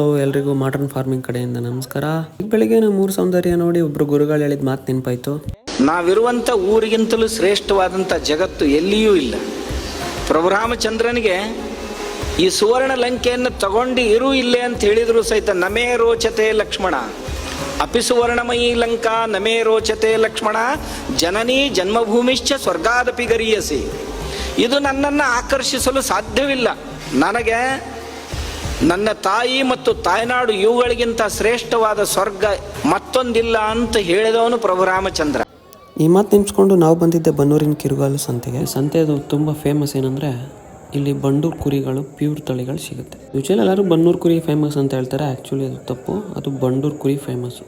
Hello ಎಲ್ರಿಗೂ modern farming ಕಡೆಯಿಂದ ನಮಸ್ಕಾರ. ಬೆಳಿಗ್ಗೆ ನಮ್ಮ ಮೂರು ಸೌಂದರ್ಯ ನೋಡಿ ಒಬ್ರು ಗುರುಗಳು ಹೇಳಿದ ಮಾತು ನೆನಪಾಯ್ತು. ನಾವಿರುವಂಥ ಊರಿಗಿಂತಲೂ ಶ್ರೇಷ್ಠವಾದಂಥ ಜಗತ್ತು ಎಲ್ಲಿಯೂ ಇಲ್ಲ. ಪ್ರಭು ರಾಮಚಂದ್ರನಿಗೆ ಈ ಸುವರ್ಣ ಲಂಕೆಯನ್ನು ತಗೊಂಡು ಇರು ಇಲ್ಲೇ ಅಂತ ಹೇಳಿದ್ರು ಸಹಿತ ನಮೇ ರೋಚತೆ ಲಕ್ಷ್ಮಣ. ಅಪಿ ಸುವರ್ಣಮಯಿ ಲಂಕಾ, ನಮೇ ರೋಚತೆ ಲಕ್ಷ್ಮಣ, ಜನನಿ ಜನ್ಮಭೂಮಿಶ್ಚ ಸ್ವರ್ಗಾದಪಿ ಗರಿಯಸಿ. ಇದು ನನ್ನನ್ನು ಆಕರ್ಷಿಸಲು ಸಾಧ್ಯವಿಲ್ಲ. ನನಗೆ ನನ್ನ ತಾಯಿ ಮತ್ತು ತಾಯ್ನಾಡು ಇವುಗಳಿಗಿಂತ ಶ್ರೇಷ್ಠವಾದ ಸ್ವರ್ಗ ಮತ್ತೊಂದಿಲ್ಲ ಅಂತ ಹೇಳಿದವನು ಪ್ರಭು ರಾಮಚಂದ್ರ. ಈ ಮಾತು ನೆನ್ಸ್ಕೊಂಡು ನಾವು ಬಂದಿದ್ದೆ ಬನ್ನೂರಿನ ಕಿರುಗಾಲು ಸಂತೆಗೆ, ಸಂತೆದು ತುಂಬ ಫೇಮಸ್ ಏನಂದರೆ, ಇಲ್ಲಿ ಬಂಡೂರು ಕುರಿಗಳು ಪ್ಯೂರ್ ತಳಿಗಳು ಸಿಗುತ್ತೆ. ಯೂಶಲಿ ಎಲ್ಲರೂ ಬನ್ನೂರು ಕುರಿ ಫೇಮಸ್ ಅಂತ ಹೇಳ್ತಾರೆ ಆ್ಯಕ್ಚುಲಿ ಅದು ತಪ್ಪು, ಅದು ಬಂಡೂರು ಕುರಿ ಫೇಮಸ್ಸು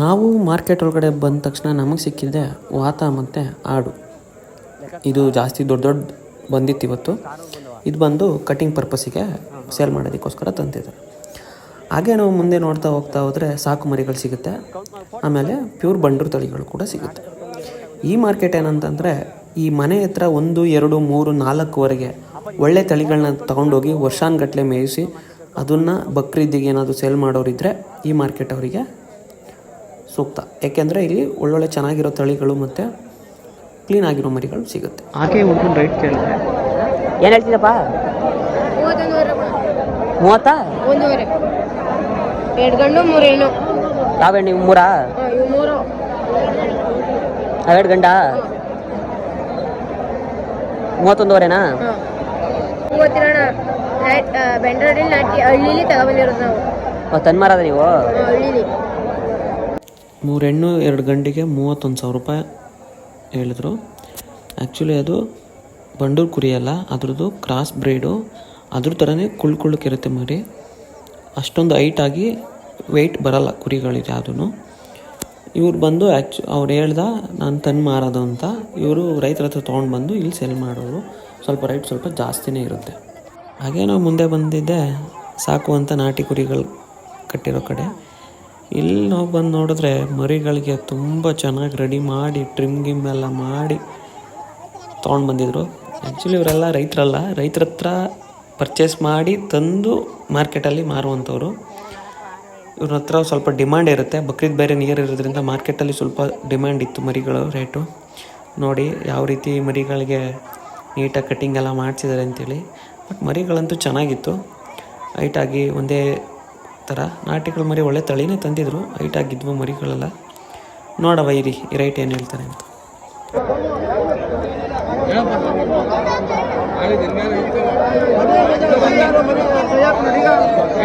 ನಾವು ಮಾರ್ಕೆಟ್ ಒಳಗಡೆ ಬಂದ ತಕ್ಷಣ ನಮಗೆ ಸಿಕ್ಕಿದ್ದೆ ವಾತ ಮತ್ತು ಆಡು. ಇದು ಜಾಸ್ತಿ ದೊಡ್ಡ ದೊಡ್ಡ ಬಂದಿತ್ತು ಇವತ್ತು. ಇದು ಬಂದು ಕಟಿಂಗ್ ಪರ್ಪಸ್ಸಿಗೆ ಸೇಲ್ ಮಾಡೋದಕ್ಕೋಸ್ಕರ ತಂದಿದ್ದಾರೆ. ಹಾಗೆ ನಾವು ಮುಂದೆ ನೋಡ್ತಾ ಹೋಗ್ತಾ ಹೋದರೆ ಸಾಕು ಮರಿಗಳು ಸಿಗುತ್ತೆ. ಆಮೇಲೆ ಪ್ಯೂರ್ ಬಂಡೂರು ತಳಿಗಳು ಕೂಡ ಸಿಗುತ್ತೆ. ಈ ಮಾರ್ಕೆಟ್ ಏನಂತಂದರೆ ಈ ಮನೆ ಹತ್ರ ಒಂದು ಎರಡು ಮೂರು ನಾಲ್ಕುವರೆಗೆ ಒಳ್ಳೆ ತಳಿಗಳನ್ನ ತಗೊಂಡೋಗಿ ವರ್ಷಾನ್ಗಟ್ಲೆ ಮೇಯಿಸಿ ಅದನ್ನು ಬಕ್ರೀದಿಗೆ ಏನಾದರೂ ಸೇಲ್ ಮಾಡೋರಿದ್ದರೆ ಈ ಮಾರ್ಕೆಟ್ ಅವರಿಗೆ ಸೂಕ್ತ. ಯಾಕೆಂದರೆ ಇಲ್ಲಿ ಒಳ್ಳೊಳ್ಳೆ ಚೆನ್ನಾಗಿರೋ ತಳಿಗಳು ಮತ್ತು ಕ್ಲೀನ್ ಆಗಿರೋ ಮರಿಗಳು ಸಿಗುತ್ತೆ. ಹಾಗೆ ಒಂದು ರೈಟ್ ಕೇಳಿದ್ರೆ ಏನು ಹೇಳ್ತಿದ್ದಪ್ಪ ಕೊಡು. ಮೂವತ್ತಾ? ಒಂದೂವರೆ. ಎರಡು ಗಂಡು ಮೂರು ಹೆಣ್ಣು. ಯಾವ ನೀವು ಮೂರಾ? ಹಾ, ಇವು ಮೂರು. ಎರಡು ಗಂಡ? ಮೂವತ್ತೊಂದುವರೆನಾ? ಮೂವತ್ತಿರೋಣ ನೈಟ್ ಬೆಂಡ್ರೋಡಿ ನಾಟಿ ಹಳ್ಳಿಲಿ ತಗೊಬಂದಿರೋದು ನಾವು. ತನ್ಮಾರದ ನೀವು? ಹಳ್ಳಿಲಿ. ಮೂರು ಹೆಣ್ಣು ಎರಡು ಗಂಡಿಗೆ ಮೂವತ್ತೊಂದು ಸಾವಿರ ರೂಪಾಯಿ ಹೇಳಿದ್ರು. ಆ್ಯಕ್ಚುಲಿ ಅದು ಬಂಡೂರು ಕುರಿಯಲ್ಲ ಅದ್ರದ್ದು ಕ್ರಾಸ್ ಬ್ರೀಡು ಅದ್ರ ಥರನೇ ಕುಳ್ಕೊಳ್ಳೋಕ್ಕಿರುತ್ತೆ ಮರಿ. ಅಷ್ಟೊಂದು ಹೈಟಾಗಿ ವೆಯ್ಟ್ ಬರಲ್ಲ ಕುರಿಗಳಿಗೆ ಯಾವುದೂ ಇವ್ರು ಬಂದು ಆ್ಯಕ್ಚು ಅವ್ರು ಹೇಳ್ದ, ನಾನು ತಂದು ಮಾರೋದು ಅಂತ. ಇವರು ರೈತರ ಹತ್ರ ತೊಗೊಂಡು ಬಂದು ಇಲ್ಲಿ ಸೆಲ್ ಮಾಡೋರು. ಸ್ವಲ್ಪ ರೈಟ್ ಸ್ವಲ್ಪ ಜಾಸ್ತಿನೇ ಇರುತ್ತೆ. ಹಾಗೆ ನಾವು ಮುಂದೆ ಬಂದಿದ್ದೆ ಸಾಕುವಂಥ ನಾಟಿ ಕುರಿಗಳು ಕಟ್ಟಿರೋ ಕಡೆ. ಇಲ್ಲಿ ನಾವು ಬಂದು ನೋಡಿದ್ರೆ ಮರಿಗಳಿಗೆ ತುಂಬ ಚೆನ್ನಾಗಿ ರೆಡಿ ಮಾಡಿ ಟ್ರಿಮ್ ಗಿಮ್ ಎಲ್ಲ ಮಾಡಿ ತೊಗೊಂಡು ಬಂದಿದ್ರು. ಆ್ಯಕ್ಚುಲಿ ಇವರೆಲ್ಲ ರೈತರಲ್ಲ. ರೈತರ ಹತ್ರ ಪರ್ಚೇಸ್ ಮಾಡಿ ತಂದು ಮಾರ್ಕೆಟಲ್ಲಿ ಮಾರುವಂಥವ್ರು. ಇವ್ರ ಹತ್ರ ಸ್ವಲ್ಪ ಡಿಮ್ಯಾಂಡ್ ಇರುತ್ತೆ. ಬಕ್ರೀದ್ ಬೇರೆ ನಿಯರ್ ಇರೋದ್ರಿಂದ ಮಾರ್ಕೆಟಲ್ಲಿ ಸ್ವಲ್ಪ ಡಿಮ್ಯಾಂಡ್ ಇತ್ತು ಮರಿಗಳು ರೇಟು ನೋಡಿ ಯಾವ ರೀತಿ ಮರಿಗಳಿಗೆ ನೀಟಾಗಿ ಕಟ್ಟಿಂಗ್ ಎಲ್ಲ ಮಾಡಿಸಿದ್ದಾರೆ ಅಂತೇಳಿ. ಬಟ್ ಮರಿಗಳಂತೂ ಚೆನ್ನಾಗಿತ್ತು. ಹೈಟಾಗಿ ಒಂದೇ ಥರ ನಾಟಿಗಳು ಮರಿ ಒಳ್ಳೆ ತಳಿನೇ ತಂದಿದ್ರು. ಹೈಟಾಗಿದ್ವು ಮರಿಗಳೆಲ್ಲ. ನೋಡವ ಇರಿ, ಈ ರೈಟ್ ಏನು ಹೇಳ್ತಾರೆ ಅಂತ.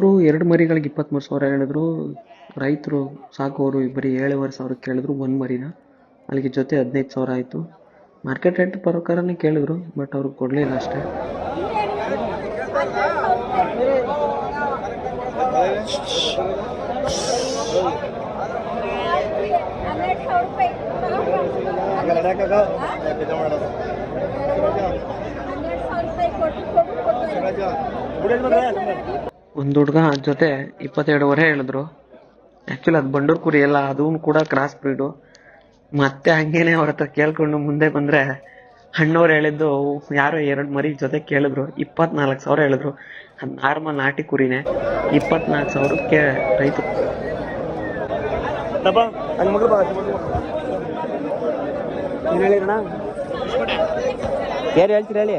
ಅವರು ಎರಡು ಮರಿಗಳಿಗೆ ಇಪ್ಪತ್ತ್ಮೂರು ಸಾವಿರ ಹೇಳಿದ್ರು ರೈತರು ಸಾಕೋರು ಬರೀ ಏಳುವರೆ ಸಾವಿರ ಕೇಳಿದ್ರು ಒಂದು ಮರಿನ ಅಲ್ಲಿಗೆ ಜೊತೆ ಹದಿನೈದು ಸಾವಿರ ಆಯಿತು ಮಾರ್ಕೆಟ್ ರೇಟ್ ಪ್ರಕಾರನೇ ಕೇಳಿದ್ರು ಬಟ್ ಅವ್ರಿಗೆ ಕೊಡಲಿಲ್ಲ ಅಷ್ಟೇ ಒಂದು ಹುಡುಗ ಜೊತೆ ಇಪ್ಪತ್ತೆರಡುವರೆ ಹೇಳಿದ್ರು. ಆ್ಯಕ್ಚುಲಿ ಅದು ಬಂಡೂರು ಕುರಿ ಎಲ್ಲ ಅದೂ ಕೂಡ ಕ್ರಾಸ್ ಬ್ರೀಡು ಮತ್ತೆ ಹಂಗೇನೆ ಅವ್ರ ಹತ್ರ ಕೇಳ್ಕೊಂಡು ಮುಂದೆ ಬಂದರೆ ಹಣ್ಣವ್ರು ಹೇಳಿದ್ದು ಯಾರೋ ಎರಡು ಮರಿ ಜೊತೆ ಕೇಳಿದ್ರು ಇಪ್ಪತ್ನಾಲ್ಕು ಸಾವಿರ ಹೇಳಿದ್ರು. ಅದು ನಾರ್ಮಲ್ ನಾಟಿ ಕುರಿನೇ ಇಪ್ಪತ್ನಾಲ್ಕು ಸಾವಿರಕ್ಕೆ ರೈತರು. ಏನು ಹೇಳಿರಣ್ಣ ಯಾರು ಹೇಳ್ತೀರಿ ಹೇಳಿ?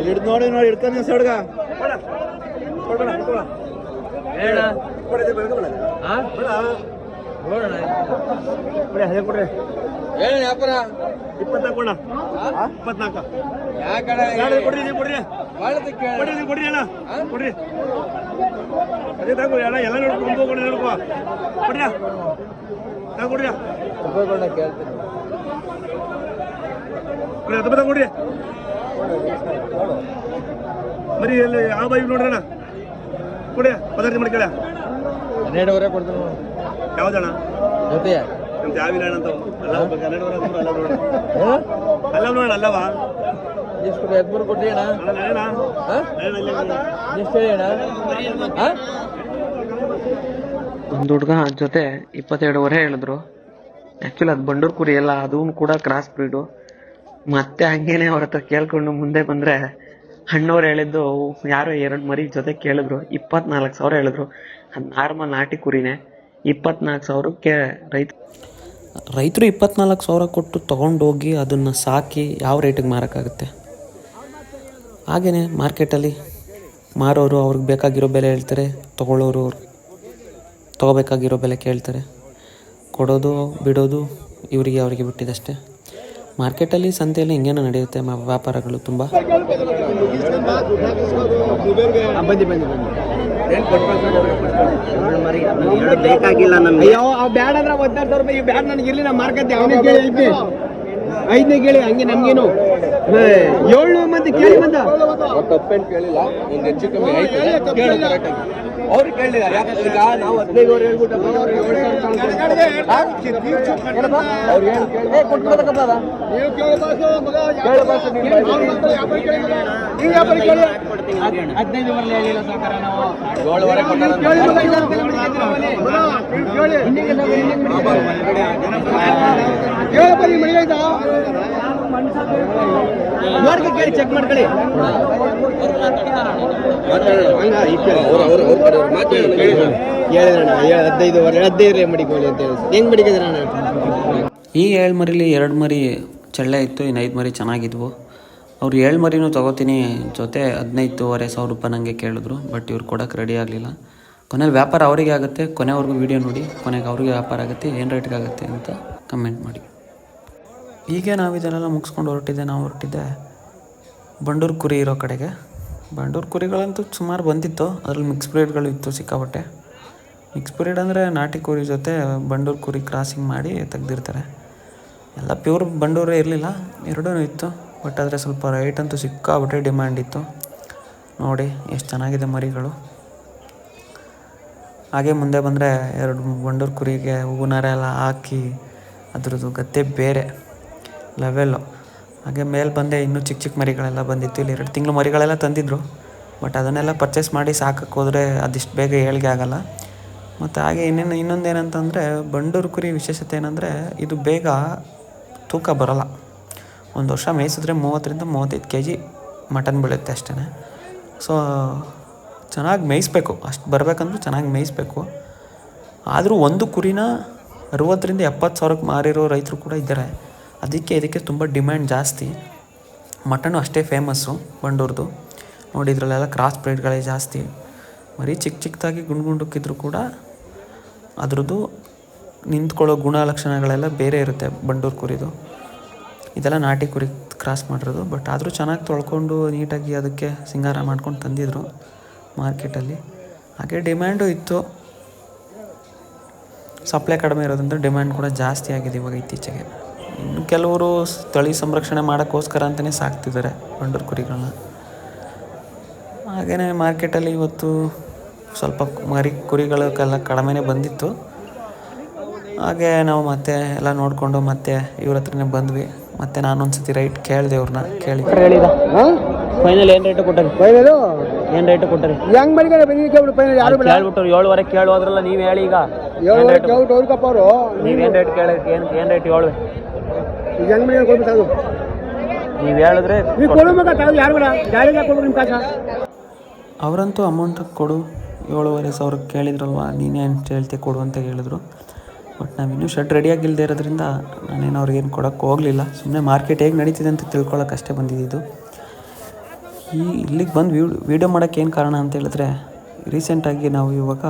ಹಿಡ್ದು ನೋಡಿ ನೋಡಿ ಹಿಡ್ಕೊಂಡು ಸಡ್ಗ. ಹೇಳಿ. ವ್ಯಾಪಾರ ಇಪ್ಪತ್ನಾಲ್ಕು ಅಣ್ಣ. ಇಪ್ಪತ್ನಾಲ್ಕು. ಕೊಡ್ರಿ ನೀವು ಕೊಡ್ರಿ. ಕೊಡ್ರಿ ನೀವು ಕೊಡ್ರಿ ಅಣ್ಣ. ಕೊಡ್ರಿ. ಅದೇ ತಗೋ ಅಣ್ಣ ಎಲ್ಲ ನೋಡ್ಕೊಂಡು ಕೊಡ್ರಿ ನೋಡ್ಕೋ. ಕೊಡ್ರಿ ತಗೋ ಕೊಡ್ರಿ ಕೊಡ್ರಿ ಹತ್ತು ಕೊಡ್ರಿ. ಬರೀ ಎಲ್ಲಿ ಯಾವ ಬಾಯಿ ನೋಡ್ರಿ ಅಣ್ಣ. ಕೊಡಿ ಪದಾರ್ಥ ಮಾಡಿ ಕೇಳ. ಹನ್ನೆರಡುವರೆ ಕೊಡ್ತೀನಿ ಯಾವ್ದಣ್ಣ ಜೊತೆ ನಮ್ದು ಯಾವಿಲ್ಲ ಅಣ್ಣ ಅಂತ ಅಲ್ಲ ಅಲ್ಲ ನೋಡ. ಅಲ್ಲ ನೋಡೋಣ ಅಲ್ಲವಾ? ಎಷ್ಟು ಹದಿಮೂರು ಕೊಟ್ಟಿ ಅಣ್ಣ. ಎಷ್ಟು ಹೇಳಿ ಒಂದು ಹುಡುಗ ಜೊತೆ ಇಪ್ಪತ್ತೆರಡುವರೆ ಹೇಳಿದ್ರು. ಆ್ಯಕ್ಚುಲಿ ಅದು ಬಂಡೂರು ಕುರಿ ಅಲ್ಲ ಅದೂ ಕೂಡ ಕ್ರಾಸ್ ಬ್ರೀಡು ಮತ್ತೆ ಹಂಗೇನೆ ಅವ್ರ ಹತ್ರ ಕೇಳ್ಕೊಂಡು ಮುಂದೆ ಬಂದ್ರೆ ಅಣ್ಣವ್ರು ಹೇಳಿದ್ದು, ಯಾರೋ ಎರಡು ಮರಿ ಜೊತೆ ಕೇಳಿದ್ರು, ಇಪ್ಪತ್ನಾಲ್ಕು ಸಾವಿರ ಹೇಳಿದ್ರು. ನಾರ್ಮಲ್ ನಾಟಿ ಕುರಿನೇ. ಇಪ್ಪತ್ನಾಲ್ಕು ಸಾವಿರಕ್ಕೆ ರೈತ ರೈತರು ಇಪ್ಪತ್ನಾಲ್ಕು ಸಾವಿರ ಕೊಟ್ಟು ತೊಗೊಂಡೋಗಿ ಅದನ್ನು ಸಾಕಿ ಯಾವ ರೇಟಿಗೆ ಮಾರೋಕ್ಕಾಗುತ್ತೆ? ಹಾಗೆಯೇ ಮಾರ್ಕೆಟಲ್ಲಿ ಮಾರೋರು ಅವ್ರಿಗೆ ಬೇಕಾಗಿರೋ ಬೆಲೆ ಹೇಳ್ತಾರೆ, ತೊಗೊಳ್ಳೋರು ಅವ್ರು ತೊಗೋಬೇಕಾಗಿರೋ ಬೆಲೆ ಕೇಳ್ತಾರೆ. ಕೊಡೋದು, ಬಿಡೋದು ಇವರಿಗೆ ಅವರಿಗೆ ಬಿಟ್ಟಿದ್ದಷ್ಟೇ. ಮಾರ್ಕೆಟಲ್ಲಿ ಸಂತೆಯಲ್ಲಿ ಹಿಂಗೇನೋ ನಡೆಯುತ್ತೆ ಮ- ವ್ಯಾಪಾರಗಳು ತುಂಬ? ಬಂದಿ ಬಂದಿ ಬಂದಿ ಬೇಕಾಗಿಲ್ಲ ನಮ್ಗೆ ಅಯ್ಯೋ ಅವ್ ಬ್ಯಾಡ ಅಂದ್ರೆ ಒದ್ದಾಡ್ತಾರ ಸಾವಿರ ರೂಪಾಯಿ ಬ್ಯಾಡ ನನಗೆ ಇರಲಿ ಅವನೇ ಕೇಳಿ ಐದನೇ. ಐದನೇ ಕೇಳಿ ಹಂಗೆ ನಮ್ಗೇನು. ಏಳು ಮಂದಿ ಕೇಳಿ ಬಂದ. ತಪ್ಪೇನು ಕೇಳಿಲ್ಲ ಒಂದು ಹೆಚ್ಚು ಕಮ್ಮಿ ಐತೆ ಕೇಳು ಕರೆಕ್ಟಾಗಿ ಅವ್ರು ಕೇಳಿಲ್ಲ ಯಾಕಂದ್ರೆ ಈಗ ನಾವು ಹದಿನೈದು ಅವ್ರು ಹೇಳ್ಬಿಟ್ಟು ಅವ್ರು ಏನು ಕೇಳಿ ಅದ ಹದಿನೈದು ಬರಲಿ ಹೇಳಿಲ್ಲ ನಾವು ಏಳುವರೆ ಕೇಳಿ ಚೆಕ್ ಮಾಡ್ಕೊಳ್ಳಿ. ಈ ಏಳು ಮರಿಲಿ ಎರಡು ಮರಿ ಚಳ್ಳೆ ಇತ್ತು, ಇನ್ನು ಐದು ಮರಿ ಚೆನ್ನಾಗಿದ್ವು. ಅವ್ರು ಏಳು ಮರಿನೂ ತೊಗೋತೀನಿ ಜೊತೆ ಹದಿನೈದುವರೆ ಸಾವಿರ ರೂಪಾಯಿ ನನಗೆ ಕೇಳಿದ್ರು, ಬಟ್ ಇವ್ರು ಕೊಡೋಕೆ ರೆಡಿ ಆಗಲಿಲ್ಲ. ಕೊನೆಯಲ್ಲಿ ವ್ಯಾಪಾರ ಅವರಿಗೆ ಆಗುತ್ತೆ, ಕೊನೆವರೆಗೂ ವೀಡಿಯೋ ನೋಡಿ, ಕೊನೆಗೆ ಅವ್ರಿಗೆ ವ್ಯಾಪಾರ ಆಗುತ್ತೆ, ಏನು ರೇಟ್ಗೆ ಆಗುತ್ತೆ ಅಂತ ಕಮೆಂಟ್ ಮಾಡಿ. ಹೀಗೆ ನಾವು ಇದನ್ನೆಲ್ಲ ಮುಗಿಸ್ಕೊಂಡು ಹೊರಟಿದ್ದೆ, ನಾವು ಹೊರಟಿದ್ದೆ ಬಂಡೂರು ಕುರಿ ಇರೋ ಕಡೆಗೆ. ಬಂಡೂರು ಕುರಿಗಳಂತೂ ಸುಮಾರು ಬಂದಿತ್ತು, ಅದರಲ್ಲಿ ಮಿಕ್ಸ್ ಬ್ರೀಡ್ಗಳು ಇತ್ತು ಸಿಕ್ಕಾಪಟ್ಟೆ. ಮಿಕ್ಸ್ ಬ್ರೀಡ್ ಅಂದರೆ ನಾಟಿ ಕುರಿ ಜೊತೆ ಬಂಡೂರು ಕುರಿ ಕ್ರಾಸಿಂಗ್ ಮಾಡಿ ತೆಗ್ದಿರ್ತಾರೆ. ಎಲ್ಲ ಪ್ಯೂರ್ ಬಂಡೂರೇ ಇರಲಿಲ್ಲ, ಎರಡೂ ಇತ್ತು ಬಟ್ ಆದರೆ ಸ್ವಲ್ಪ ರೈಟ್ ಅಂತೂ ಸಿಕ್ಕಾಬಿಟ್ಟೆ ಡಿಮ್ಯಾಂಡ್ ಇತ್ತು. ನೋಡಿ, ಎಷ್ಟು ಚೆನ್ನಾಗಿದೆ ಮರಿಗಳು. ಹಾಗೆ ಮುಂದೆ ಬಂದರೆ ಎರಡು ಬಂಡೂರು ಕುರಿಗೆ ಹೂವಿನಾರ ಎಲ್ಲ ಹಾಕಿ, ಅದ್ರದ್ದು ಗದ್ದೆ ಬೇರೆ. ಲೆವೆಲ್ಲು ಹಾಗೆ ಮೇಲೆ ಬಂದೆ ಇನ್ನೂ ಚಿಕ್ಕ ಚಿಕ್ಕ ಮರಿಗಳೆಲ್ಲ ಬಂದಿತ್ತು. ಇಲ್ಲಿ ಎರಡು ತಿಂಗಳು ಮರಿಗಳೆಲ್ಲ ತಂದಿದ್ರು. ಬಟ್ ಅದನ್ನೆಲ್ಲ ಪರ್ಚೇಸ್ ಮಾಡಿ ಸಾಕಕ್ಕೆ ಹೋದರೆ ಅದಿಷ್ಟು ಬೇಗ ಏಳಿಗೆ ಆಗಲ್ಲ. ಮತ್ತು ಹಾಗೆ ಇನ್ನೇನು ಇನ್ನೊಂದು ಏನಂತಂದರೆ ಬಂಡೂರು ಕುರಿ ವಿಶೇಷತೆ ಏನಂದರೆ ಇದು ಬೇಗ ತೂಕ ಬರೋಲ್ಲ. ಒಂದು ವರ್ಷ ಮೇಯಿಸಿದ್ರೆ ಮೂವತ್ತರಿಂದ ಮೂವತ್ತೈದು ಕೆ ಜಿ ಮಟನ್ ಬೀಳುತ್ತೆ ಅಷ್ಟೇ ಸೊ ಚೆನ್ನಾಗಿ ಮೇಯಿಸ್ಬೇಕು. ಅಷ್ಟು ಬರಬೇಕಂದ್ರೂ ಚೆನ್ನಾಗಿ ಮೇಯಿಸ್ಬೇಕು. ಆದರೂ ಒಂದು ಕುರಿನ ಅರುವತ್ತರಿಂದ ಎಪ್ಪತ್ತು ಸಾವಿರಕ್ಕೆ ಮಾರಿರೋ ರೈತರು ಕೂಡ ಇದ್ದಾರೆ. ಅದಕ್ಕೆ ಇದಕ್ಕೆ ತುಂಬ ಡಿಮ್ಯಾಂಡ್ ಜಾಸ್ತಿ. ಮಟನು ಅಷ್ಟೇ ಫೇಮಸ್ಸು ಬಂಡೂರ್ದು. ನೋಡಿ ಇದರಲ್ಲೆಲ್ಲ ಕ್ರಾಸ್ ಪ್ಲೇಟ್ಗಳೇ ಜಾಸ್ತಿ. ಮರಿ ಚಿಕ್ಕ ಚಿಕ್ಕದಾಗಿ ಗುಂಡು ಗುಂಡುಕ್ಕಿದ್ರು ಕೂಡ ಅದರದ್ದು ನಿಂತ್ಕೊಳ್ಳೋ ಗುಣಲಕ್ಷಣಗಳೆಲ್ಲ ಬೇರೆ ಇರುತ್ತೆ ಬಂಡೂರು ಕುರಿದು. ಇದೆಲ್ಲ ನಾಟಿ ಕುರಿ ಕ್ರಾಸ್ ಮಾಡಿರೋದು, ಬಟ್ ಆದರೂ ಚೆನ್ನಾಗಿ ತೊಳ್ಕೊಂಡು ನೀಟಾಗಿ ಅದಕ್ಕೆ ಸಿಂಗಾರ ಮಾಡ್ಕೊಂಡು ತಂದಿದ್ರು ಮಾರ್ಕೆಟಲ್ಲಿ. ಹಾಗೆ ಡಿಮ್ಯಾಂಡು ಇತ್ತು. ಸಪ್ಲೈ ಕಡಿಮೆ ಇರೋದ್ರಿಂದ ಡಿಮ್ಯಾಂಡ್ ಕೂಡ ಜಾಸ್ತಿ ಆಗಿದೆ ಇವಾಗ ಇತ್ತೀಚೆಗೆ. ಕೆಲವರು ತಳಿ ಸಂರಕ್ಷಣೆ ಮಾಡೋಕ್ಕೋಸ್ಕರ ಅಂತಲೇ ಸಾಕ್ತಿದ್ದಾರೆ ಬಂಡೂರು ಕುರಿಗಳನ್ನ. ಹಾಗೆಯೇ ಮಾರ್ಕೆಟಲ್ಲಿ ಇವತ್ತು ಸ್ವಲ್ಪ ಮರಿ ಕುರಿಗಳಕ್ಕೆಲ್ಲ ಕಡಿಮೆನೇ ಬಂದಿತ್ತು. ಹಾಗೆ ನಾವು ಮತ್ತೆ ಎಲ್ಲ ನೋಡಿಕೊಂಡು ಮತ್ತೆ ಇವ್ರ ಹತ್ರನೇ ಬಂದ್ವಿ. ಮತ್ತೆ ನಾನೊಂದ್ಸತಿ ರೈಟ್ ಕೇಳಿದೆ ಅವ್ರನ್ನ ಕೇಳಿ. ಹೇಳಿದ ಫೈನಲ್ ಏನು ರೇಟ್ ಕೊಟ್ಟರಿ? ಫೈನಲ್ ಏನು ರೇಟ್ ಕೊಟ್ಟರಿ? ಹೆಂಗ್ ಕೇಳ್ಬಿಡು ಫೈನಲ್ ಯಾರು ಕೇಳ್ಬಿಟ್ಟು ಏಳುವರೆ ಕೇಳೋದ್ರಲ್ಲ ನೀವು ಹೇಳಿ ಈಗ. ಏಳುವರೆ ಕೇಳ್ಬಿಟ್ಟು ಅವ್ರಿಗಪ್ಪ ಅವರು ನೀವು ಏನು ರೇಟ್ ಕೇಳಿ ಏನು ಏನು ರೇಟ್ ಹೇಳುವೆ ಹೆಂಗ್ ಅದು ನೀವು ಹೇಳಿದ್ರೆ ನೀವು ಕೊಡು ತಾವು ಯಾರು ಬೇಡ? ಗಾಡಿಗೆ ಹಾಕೊಡ್ಬೇಕು ನಿಮ್ಮ ಕಾಸ? ಅವರಂತೂ ಅಮೌಂಟ್ ಕೊಡು. ಏಳುವರೆ ಸಾವಿರ ಕೇಳಿದ್ರಲ್ವ ನೀನೇನು ಹೇಳ್ತಿ ಕೊಡು ಅಂತ ಹೇಳಿದ್ರು. ಬಟ್ ನಾವಿನ್ನೂ ಶರ್ಟ್ ರೆಡಿಯಾಗಿಲ್ಲದೆ ಇರೋದ್ರಿಂದ ನಾನೇನು ಅವ್ರಿಗೇನು ಕೊಡೋಕ್ಕೆ ಹೋಗಲಿಲ್ಲ. ಸುಮ್ಮನೆ ಮಾರ್ಕೆಟ್ ಹೇಗೆ ನಡೀತಿದೆ ಅಂತ ತಿಳ್ಕೊಳ್ಳೋಕ್ಕಷ್ಟೇ ಬಂದಿದ್ದು ಈ ಇಲ್ಲಿಗೆ ಬಂದು ವೀಡಿಯೋ ಮಾಡೋಕ್ಕೆ ಏನು ಕಾರಣ ಅಂತ ಹೇಳಿದ್ರೆ ರೀಸೆಂಟಾಗಿ ನಾವು ಇವಾಗ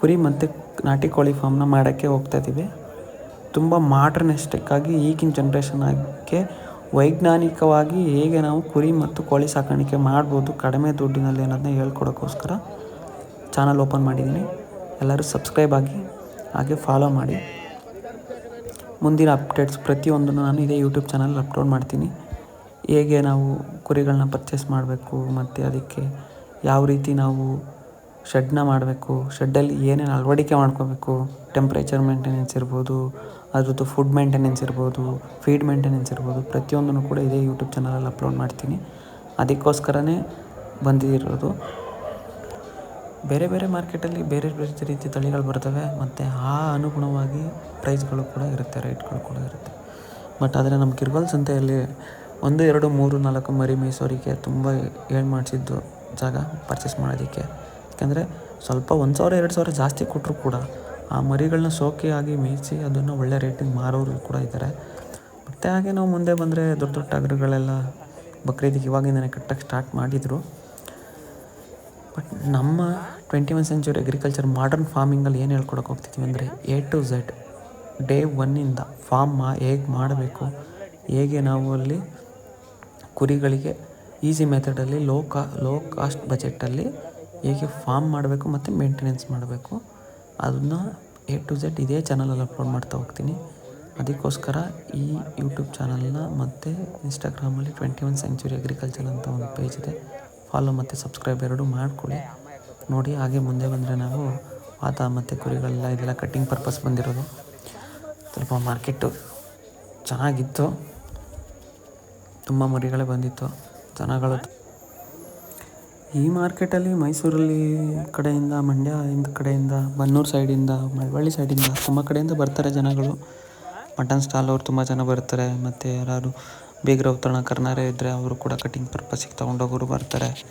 ಕುರಿ ಮತ್ತು ನಾಟಿ ಕೋಳಿ ಫಾರ್ಮ್ನ ಮಾಡೋಕ್ಕೆ ಹೋಗ್ತಾ ಇದ್ದೀವಿ ತುಂಬ ಮಾಡ್ರನಿಸ್ಟಿಕ್ ಆಗಿ ಈಗಿನ ಜನ್ರೇಷನ್ಗೆ ವೈಜ್ಞಾನಿಕವಾಗಿ ಹೇಗೆ ನಾವು ಕುರಿ ಮತ್ತು ಕೋಳಿ ಸಾಕಾಣಿಕೆ ಮಾಡ್ಬೋದು, ಕಡಿಮೆ ದುಡ್ಡಿನಲ್ಲಿ ಅನ್ನೋದನ್ನ ಹೇಳ್ಕೊಡೋಕ್ಕೋಸ್ಕರ ಚಾನಲ್ ಓಪನ್ ಮಾಡಿದ್ದೀನಿ. ಎಲ್ಲರೂ ಸಬ್ಸ್ಕ್ರೈಬ್ ಆಗಿ, ಹಾಗೆ ಫಾಲೋ ಮಾಡಿ. ಮುಂದಿನ ಅಪ್ಡೇಟ್ಸ್ ಪ್ರತಿಯೊಂದನ್ನು ನಾನು ಇದೇ ಯೂಟ್ಯೂಬ್ ಚಾನಲ್ ಅಪ್ಲೋಡ್ ಮಾಡ್ತೀನಿ. ಹೇಗೆ ನಾವು ಕುರಿಗಳನ್ನ ಪರ್ಚೇಸ್ ಮಾಡಬೇಕು, ಮತ್ತು ಅದಕ್ಕೆ ಯಾವ ರೀತಿ ನಾವು ಶೆಡ್ನ ಮಾಡಬೇಕು ಶೆಡ್ಡಲ್ಲಿ ಏನೇನು ಅಳವಡಿಕೆ ಮಾಡ್ಕೋಬೇಕು ಟೆಂಪ್ರೇಚರ್ ಮೇಂಟೆನೆನ್ಸ್ ಇರ್ಬೋದು ಅದ್ರದ್ದು ಫುಡ್ ಮೇಂಟೆನೆನ್ಸ್ ಇರ್ಬೋದು ಫೀಡ್ ಮೇಂಟೆನೆನ್ಸ್ ಇರ್ಬೋದು, ಪ್ರತಿಯೊಂದನ್ನು ಕೂಡ ಇದೇ ಯೂಟ್ಯೂಬ್ ಚಾನಲಲ್ಲಿ ಅಪ್ಲೋಡ್ ಮಾಡ್ತೀನಿ. ಅದಕ್ಕೋಸ್ಕರನೇ ಬಂದಿರೋದು. ಬೇರೆ ಬೇರೆ ಮಾರ್ಕೆಟಲ್ಲಿ ಬೇರೆ ಬೇರೆ ರೀತಿ ತಳಿಗಳು ಬರ್ತವೆ, ಮತ್ತು ಆ ಅನುಗುಣವಾಗಿ ಪ್ರೈಸ್ಗಳು ಕೂಡ ಇರುತ್ತೆ ರೇಟ್ಗಳು ಕೂಡ ಇರುತ್ತೆ. ಬಟ್ ಆದರೆ ನಮ್ಮ ಕಿರ್ಬಲ್ ಸಂತೆಯಲ್ಲಿ ಒಂದು, ಎರಡು, ಮೂರು, ನಾಲ್ಕು ಮರಿ ಮೇಯಿಸೋರಿಗೆ ತುಂಬ ಹೇಳಿ ಮಾಡಿಸಿದ್ದು ಜಾಗ ಪರ್ಚೇಸ್ ಮಾಡೋದಕ್ಕೆ. ಯಾಕೆಂದರೆ ಸ್ವಲ್ಪ ಒಂದು ಸಾವಿರ, ಎರಡು ಸಾವಿರ ಜಾಸ್ತಿ ಕೊಟ್ಟರು ಕೂಡ ಆ ಮರಿಗಳನ್ನ ಸೋಕಿಯಾಗಿ ಮೇಯಿಸಿ ಅದನ್ನು ಒಳ್ಳೆ ರೇಟಿಗೆ ಮಾರೋರು ಕೂಡ ಇದ್ದಾರೆ. ಮತ್ತು ಹಾಗೆ ನಾವು ಮುಂದೆ ಬಂದರೆ ದೊಡ್ಡ ದೊಡ್ಡ ಟಗರುಗಳೆಲ್ಲ ಬಕ್ರೀದಿಗೆ ಇವಾಗಿಂದನೇ ಕಟ್ಟಕ್ಕೆ ಸ್ಟಾರ್ಟ್ ಮಾಡಿದರು. ಬಟ್ ನಮ್ಮ twenty one century agriculture modern ಫಾರ್ಮಿಂಗಲ್ಲಿ ಏನು ಹೇಳ್ಕೊಡಕ್ಕೆ ಹೋಗ್ತಿದ್ವಿ ಅಂದರೆ ಎ ಟು ಝೆಡ್ ಡೇ ಒನ್ನಿಂದ ಫಾರ್ಮ್ ಮಾ ಹೇಗೆ ಮಾಡಬೇಕು, ಹೇಗೆ ನಾವು ಅಲ್ಲಿ ಕುರಿಗಳಿಗೆ ಈಸಿ ಮೆಥಡಲ್ಲಿ ಲೋ ಕಾ ಲೋ ಕಾಸ್ಟ್ ಬಜೆಟಲ್ಲಿ ಹೇಗೆ ಫಾರ್ಮ್ ಮಾಡಬೇಕು ಮತ್ತು ಮೇಂಟೆನೆನ್ಸ್ ಮಾಡಬೇಕು. ಅದನ್ನು ಎ ಟು ಝೆಡ್ ಇದೇ ಚಾನಲಲ್ಲಿ ಅಪ್ಲೋಡ್ ಮಾಡ್ತಾ ಹೋಗ್ತೀನಿ. ಅದಕ್ಕೋಸ್ಕರ ಈ ಯೂಟ್ಯೂಬ್ ಚಾನಲ್ನ ಮತ್ತು ಇನ್ಸ್ಟಾಗ್ರಾಮಲ್ಲಿ ಟ್ವೆಂಟಿ ಒನ್ ಸೆಂಚುರಿ ಅಗ್ರಿಕಲ್ಚರ್ ಅಂತ ಒಂದು ಪೇಜ್ ಇದೆ. ಫಾಲೋ ಮತ್ತು ಸಬ್ಸ್ಕ್ರೈಬ್ ಎರಡೂ ಮಾಡ್ಕೊಳ್ಳಿ. ನೋಡಿ, ಹಾಗೆ ಮುಂದೆ ಬಂದರೆ ನಾವು ವಾತ ಮತ್ತು ಕುರಿಗಳೆಲ್ಲ ಇದೆಲ್ಲ ಕಟ್ಟಿಂಗ್ ಪರ್ಪಸ್ ಬಂದಿರೋದು. ಸ್ವಲ್ಪ ಮಾರ್ಕೆಟು ಚೆನ್ನಾಗಿತ್ತು. ತುಂಬ ಮರಿಗಳೇ ಬಂದಿತ್ತು. ಜನಗಳು ಈ ಮಾರ್ಕೆಟಲ್ಲಿ ಮೈಸೂರಲ್ಲಿ ಕಡೆಯಿಂದ, ಮಂಡ್ಯ ಇಂದ ಕಡೆಯಿಂದ, ಬನ್ನೂರು ಸೈಡಿಂದ, ಮಳವಳ್ಳಿ ಸೈಡಿಂದ, ತುಂಬ ಕಡೆಯಿಂದ ಬರ್ತಾರೆ ಜನಗಳು. ಮಟನ್ ಸ್ಟಾಲ್ ಅವ್ರು ತುಂಬ ಜನ ಬರ್ತಾರೆ. ಮತ್ತು ಯಾರಾದ್ರು ಬೇಗ ಔತಣ ಕರ್ನಾರ ಇದ್ದರೆ ಅವರು ಕೂಡ ಕಟಿಂಗ್ ಪರ್ಪಸಿಗೆ ತೊಗೊಂಡೋಗೋರು ಬರ್ತಾರೆ.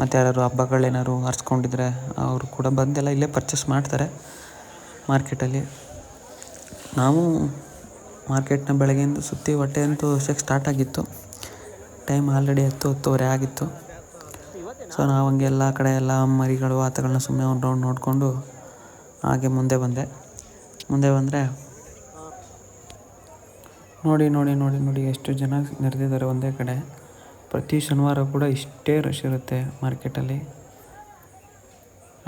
ಮತ್ತು ಯಾರಾದ್ರು ಹಬ್ಬಗಳೇನಾದ್ರು ಆರಿಸ್ಕೊಂಡಿದ್ರೆ ಅವರು ಕೂಡ ಬಂದೆಲ್ಲ ಇಲ್ಲೇ ಪರ್ಚೇಸ್ ಮಾಡ್ತಾರೆ ಮಾರ್ಕೆಟಲ್ಲಿ. ನಾವು ಮಾರ್ಕೆಟ್ನ ಬೆಳಗ್ಗೆಯಿಂದ ಸುತ್ತಿ ಹೊಟ್ಟೆ ಅಂತೂ ಸ್ಟಾರ್ಟ್ ಆಗಿತ್ತು. ಟೈಮ್ ಆಲ್ರೆಡಿ ಹತ್ತು, ಹತ್ತುವರೆ ಆಗಿತ್ತು. ಸೊ ನಾವು ಹಂಗೆ ಎಲ್ಲ ಕಡೆ ಎಲ್ಲ ಮರಿಗಳು, ಆತಗಳನ್ನ ಸುಮ್ಮನೆ ಒಂದು ರೌಂಡ್ ನೋಡಿಕೊಂಡು ಹಾಗೆ ಮುಂದೆ ಬಂದೆ. ಮುಂದೆ ಬಂದರೆ ನೋಡಿ ನೋಡಿ ನೋಡಿ ನೋಡಿ ಎಷ್ಟು ಜನ ನೆರೆದಿದ್ದಾರೆ ಒಂದೇ ಕಡೆ. ಪ್ರತಿ ಶನಿವಾರ ಕೂಡ ಇಷ್ಟೇ ರಶ್ ಇರುತ್ತೆ ಮಾರ್ಕೆಟಲ್ಲಿ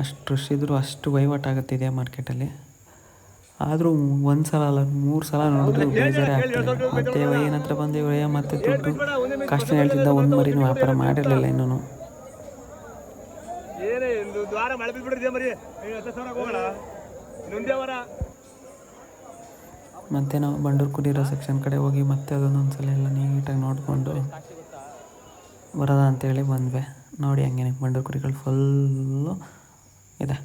ಅಷ್ಟು ರಶ್ ಇದ್ದರೂ ಅಷ್ಟು ವಹಿವಾಟಾಗುತ್ತೆ ಇದೆ ಮಾರ್ಕೆಟಲ್ಲಿ ಆದರೂ ಒಂದು ಸಲ ಅಲ್ಲ, ಮೂರು ಸಲ ನೋಡಿದ್ರು ಬೇಜಾರೇ ಆಗ್ತದೆ ಮತ್ತೆ ಏನತ್ರ ಬಂದು ಮತ್ತೆ ದುಡ್ಡು ಕಷ್ಟ ಹೇಳ್ತಿದ್ದ, ಒಂದು ಮರಿನೂ ವ್ಯಾಪಾರ ಮಾಡಿರಲಿಲ್ಲ ಇನ್ನೂ ಏನೇ, ಒಂದು ಮಳೆ ಮರಿ. ಹತ್ತು ಸಾವಿರ ಹೋಗೋಣ. ಮತ್ತೆ ನಾವು ಬಂಡೂರು ಕುಡಿರೋ ಸೆಕ್ಷನ್ ಕಡೆ ಹೋಗಿ ಮತ್ತೆ ಅದನ್ನೊಂದು ಸಲ ಎಲ್ಲ ನೀಟಾಗಿ ನೋಡಿಕೊಂಡು ಬರೋದ ಅಂತೇಳಿ ಬಂದ್ವಿ. ನೋಡಿ, ಹಂಗೆ ಬಂಡೂರು ಕುರಿಗಳು ಫುಲ್ಲು ಇದೆ.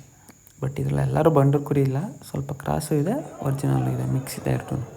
ಬಟ್ ಇದರಲ್ಲಿ ಎಲ್ಲರೂ ಬಂಡೂರು ಕುರಿ ಇಲ್ಲ. ಸ್ವಲ್ಪ ಕ್ರಾಸು ಇದೆ ಒರಿಜಿನಲ್ಲು ಇದೆ ಮಿಕ್ಸ್ ಇದೆ ಎರಡು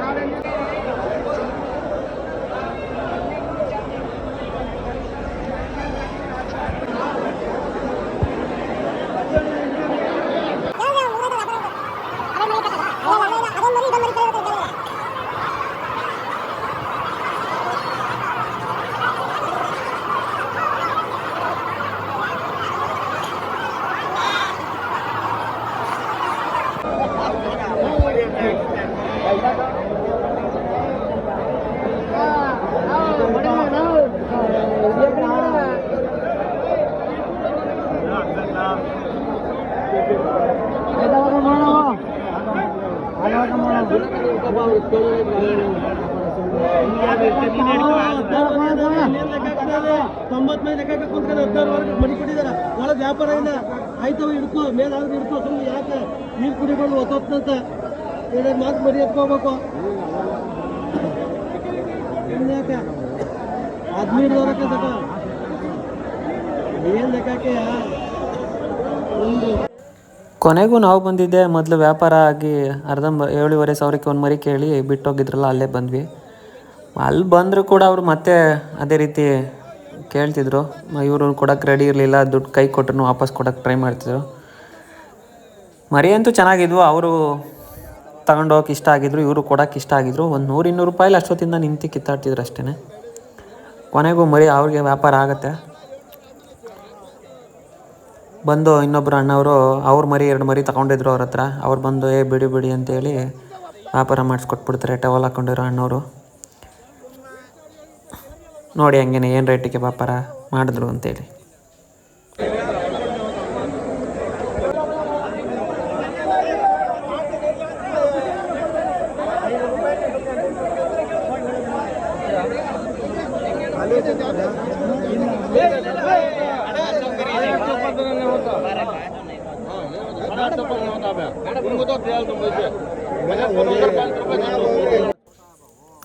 ಮೇಲೆ ಲೆಕ್ಕ ಕುಂತ್ಕೊಂಡು ಹದಿನಾರು ವರ್ಗ ಮನಿ ಕೊಟ್ಟಿದಾರ ಒಳಗೆ ವ್ಯಾಪಾರ ಇಲ್ಲ. ಆಯ್ತವ, ಹಿಡ್ಕೋ ಮೇಲಾದ್ರೂ ಹಿಡ್ಕೋ ಸುಮ್ಮನೆ ಯಾಕೆ ನೀರು ಕುಡಿಗಳು ಹೊತ್ತಂತ ಎರಡು ಮಾತು ಮರಿ ಎತ್ಕೋಬೇಕು. ಯಾಕೆ? ಹದಿನೈದು ತಕ ಏನು ಲೆಕ್ಕಕ್ಕೆ ಒಂದು ಕೊನೆಗೂ ನಾವು ಬಂದಿದ್ದೆ, ಮೊದಲು ವ್ಯಾಪಾರ ಆಗಿ ಅರ್ಧ ಮ ಏಳುವರೆ ಸಾವಿರಕ್ಕೆ ಒಂದು ಮರಿ ಕೇಳಿ ಬಿಟ್ಟೋಗಿದ್ರಲ್ಲ, ಅಲ್ಲೇ ಬಂದ್ವಿ. ಅಲ್ಲಿ ಬಂದರೂ ಕೂಡ ಅವರು ಮತ್ತೆ ಅದೇ ರೀತಿ ಕೇಳ್ತಿದ್ರು. ಇವರು ಕೊಡೋಕ್ಕೆ ರೆಡಿ ಇರಲಿಲ್ಲ, ದುಡ್ಡು ಕೈ ಕೊಟ್ಟರು, ವಾಪಸ್ ಕೊಡೋಕ್ಕೆ ಟ್ರೈ ಮಾಡ್ತಿದ್ರು. ಮರಿ ಅಂತೂ ಚೆನ್ನಾಗಿದ್ವು, ಅವರು ತಗೊಂಡೋಗಕ್ಕೆ ಇಷ್ಟ ಆಗಿದ್ರು, ಇವರು ಕೊಡೋಕೆ ಇಷ್ಟ ಆಗಿದ್ರು. ಒಂದು ನೂರು ಇನ್ನೂರು ರೂಪಾಯಿಲಿ ಅಷ್ಟೊತ್ತಿಂದ ನಿಂತು ಕಿತ್ತಾಡ್ತಿದ್ರು ಅಷ್ಟೇ ಕೊನೆಗೂ ಮರಿ ಅವ್ರಿಗೆ ವ್ಯಾಪಾರ ಆಗುತ್ತೆ. ಬಂದು ಇನ್ನೊಬ್ಬರು ಅಣ್ಣವರು, ಅವ್ರ ಮರಿ ಎರಡು ಮರಿ ತಗೊಂಡಿದ್ರು ಅವ್ರ ಹತ್ರ. ಅವ್ರು ಬಂದು, ಏ, ಬಿಡಿ ಬಿಡಿ ಅಂತೇಳಿ ವ್ಯಾಪಾರ ಮಾಡಿಸ್ಕೊಟ್ಬಿಡ್ತಾರೆ. ಟವಲ್ ಹಾಕೊಂಡಿರೋ ಅಣ್ಣವರು. ನೋಡಿ ಹಂಗೇನೆ ಏನು ರೇಟಿಗೆ ವ್ಯಾಪಾರ ಮಾಡಿದ್ರು ಅಂತೇಳಿ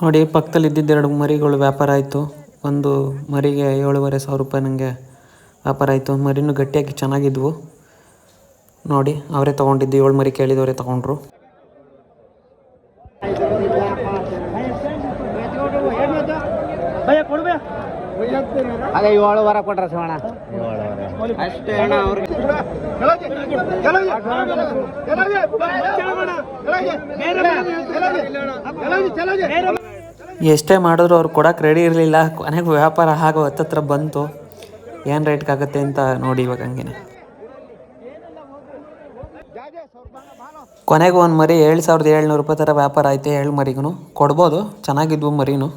ನೋಡಿ ಪಕ್ಕದಲ್ಲಿ ಇದ್ದಿದ್ದು ಎರಡು ಮರಿಗಳು ವ್ಯಾಪಾರ ಆಯಿತು ಒಂದು ಮರಿಗೆ ಏಳುವರೆ ಸಾವಿರ ರೂಪಾಯಿ ನನಗೆ ವ್ಯಾಪಾರ ಆಯಿತು ಮರಿನೂ ಗಟ್ಟಿಯಾಗಿ ಚೆನ್ನಾಗಿದ್ವು ನೋಡಿ ಅವರೇ ತೊಗೊಂಡಿದ್ದು ಏಳು ಮರಿ ಕೇಳಿದವರೇ ತೊಗೊಂಡ್ರು ಅದೇ ಏಳು ವಾರ ಕೊಟ್ರ ಶಿವಣ್ಣ ಅಷ್ಟೇ ಅಣ್ಣ ಅವ್ರಿಗೆ ಎಷ್ಟೇ ಮಾಡಿದ್ರು ಅವ್ರು ಕೊಡೋಕೆ ರೆಡಿ ಇರಲಿಲ್ಲ. ಕೊನೆಗೆ ವ್ಯಾಪಾರ ಆಗೋ ಹತ್ತತ್ರ ಬಂತು. ಏನು ರೇಟ್ಗಾಗತ್ತೆ ಅಂತ ನೋಡಿ ಇವಾಗ ಹಂಗೇನೆ. ಕೊನೆಗೆ ಒಂದು ಮರಿ ಏಳು ಸಾವಿರದ ಏಳ್ನೂರು ರೂಪಾಯಿ ಥರ ವ್ಯಾಪಾರ ಐತೆ ಏಳು ಮರಿಗೂ ಕೊಡ್ಬೋದು, ಚೆನ್ನಾಗಿದ್ವು ಮರಿನೂ.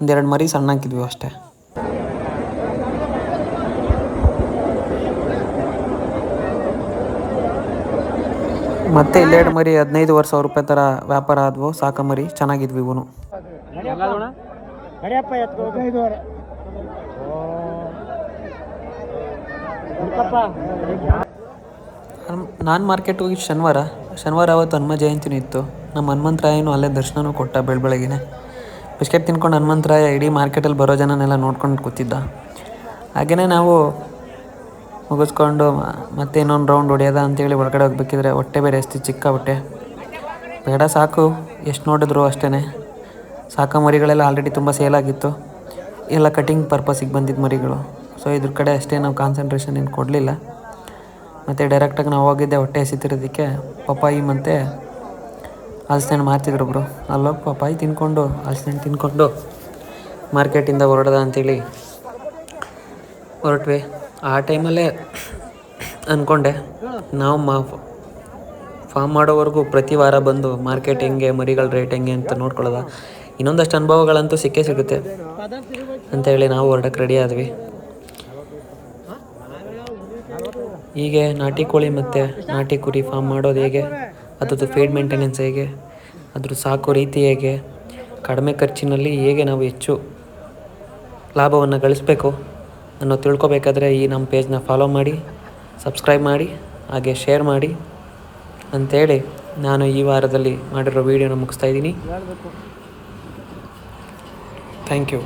ಒಂದೆರಡು ಮರಿ ಸಣ್ಣಕ್ಕಿದ್ವು ಅಷ್ಟೇ. ಮತ್ತೆ ಇಲ್ಲೆರಡು ಮರಿ ಹದಿನೈದುವರೆ ಸಾವಿರ ರೂಪಾಯಿ ಥರ ವ್ಯಾಪಾರ ಆದವು. ಸಾಕ ಮರಿ, ಚೆನ್ನಾಗಿದ್ವಿ ಇವನು. ಐದುವರೆ. ನಾನು ಮಾರ್ಕೆಟ್ ಹೋಗಿ ಶನಿವಾರ. ಶನಿವಾರ ಅವತ್ತು ಹನುಮ ಜಯಂತಿನೂ ಇತ್ತು. ನಮ್ಮ ಹನುಮಂತರಾಯನು ಅಲ್ಲೇ ದರ್ಶನನೂ ಕೊಟ್ಟ ಬೆಳ ಬೆಳಗ್ಗೆನೆ ಬಿಸ್ಕೆಟ್ ತಿನ್ಕೊಂಡು ಹನುಮಂತರಾಯ ಇಡೀ ಮಾರ್ಕೆಟಲ್ಲಿ ಬರೋ ಜನನೆಲ್ಲ ನೋಡ್ಕೊಂಡು ಕೂತಿದ್ದ. ಹಾಗೆಯೇ ನಾವು ಮುಗಿಸ್ಕೊಂಡು ಮತ್ತೆ ಇನ್ನೊಂದು ರೌಂಡ್ ಹೊಡೆಯೋದ ಅಂತೇಳಿ ಒಳಗಡೆ ಹೋಗ್ಬೇಕಿದ್ರೆ ಹೊಟ್ಟೆ ಬೇರೆ ಎಷ್ಟು ಚಿಕ್ಕ ಹೊಟ್ಟೆ. ಬೇಡ ಸಾಕು. ಎಷ್ಟು ನೋಡಿದ್ರು ಅಷ್ಟೇ ಸಾಕ ಮರಿಗಳೆಲ್ಲ ಆಲ್ರೆಡಿ ತುಂಬ ಸೇಲ್ ಆಗಿತ್ತು. ಎಲ್ಲ ಕಟಿಂಗ್ ಪರ್ಪಸಿಗೆ ಬಂದಿದ್ದ ಮರಿಗಳು. ಸೊ ಇದ್ರ ಕಡೆ ಅಷ್ಟೇ ನಾವು ಕಾನ್ಸಂಟ್ರೇಷನ್ ಏನು ಕೊಡಲಿಲ್ಲ. ಮತ್ತು ಡೈರೆಕ್ಟಾಗಿ ನಾವು ಹೋಗಿದ್ದೆ ಹೊಟ್ಟೆ ಹಸಿತಿರೋದಕ್ಕೆ. ಪಪ್ಪಾಯಿ ಮತ್ತು ಹಲಸಿನಣ್ಣು ಮಾರ್ತಿದ್ರು ಒಬ್ಬರು ಅಲ್ಲೋಗಿ ಪಪ್ಪಾಯಿ ತಿನ್ಕೊಂಡು ಹಲಸಿನಣ್ಣು ತಿನ್ಕೊಂಡು ಮಾರ್ಕೆಟಿಂದ ಹೊರಡದ ಅಂತೇಳಿ ಹೊರಟ್ವಿ. ಆ ಟೈಮಲ್ಲೇ ಅಂದ್ಕೊಂಡೆ ನಾವು ಮಾ ಫಾರ್ಮ್ ಮಾಡೋವರೆಗೂ ಪ್ರತಿ ವಾರ ಬಂದು ಮಾರ್ಕೆಟ್ ಹೆಂಗೆ, ಮರಿಗಳ ರೇಟ್ ಹೆಂಗೆ ಅಂತ ನೋಡ್ಕೊಳ್ಳೋದ? ಇನ್ನೊಂದಷ್ಟು ಅನುಭವಗಳಂತೂ ಸಿಕ್ಕೇ ಸಿಗುತ್ತೆ. ಅಂತೇಳಿ ನಾವು ಹೊರಡಕ್ಕೆ ರೆಡಿ ಆದ್ವಿ. ಹೀಗೆ ನಾಟಿ ಕೋಳಿ ಮತ್ತು ನಾಟಿ ಕುರಿ ಫಾರ್ಮ್ ಮಾಡೋದು ಹೇಗೆ? ಅದ್ರದ್ದು ಫೀಡ್ ಮೇಂಟೆನೆನ್ಸ್ ಹೇಗೆ? ಅದ್ರ ಸಾಕೋ ರೀತಿ ಹೇಗೆ? ಕಡಿಮೆ ಖರ್ಚಿನಲ್ಲಿ ಹೇಗೆ ನಾವು ಹೆಚ್ಚು ಲಾಭವನ್ನು ಗಳಿಸಬೇಕು ಅನ್ನೋ ತಿಳ್ಕೊಬೇಕಾದ್ರೆ ಈ ನಮ್ಮ ಪೇಜ್ನ ಫಾಲೋ ಮಾಡಿ ಸಬ್ಸ್ಕ್ರೈಬ್ ಮಾಡಿ, ಹಾಗೆ ಶೇರ್ ಮಾಡಿ. ಅಂಥೇಳಿ ನಾನು ಈ ವಾರದಲ್ಲಿ ಮಾಡಿರೋ ವೀಡಿಯೋನ ಮುಗಿಸ್ತಾ ಇದ್ದೀನಿ. Thank you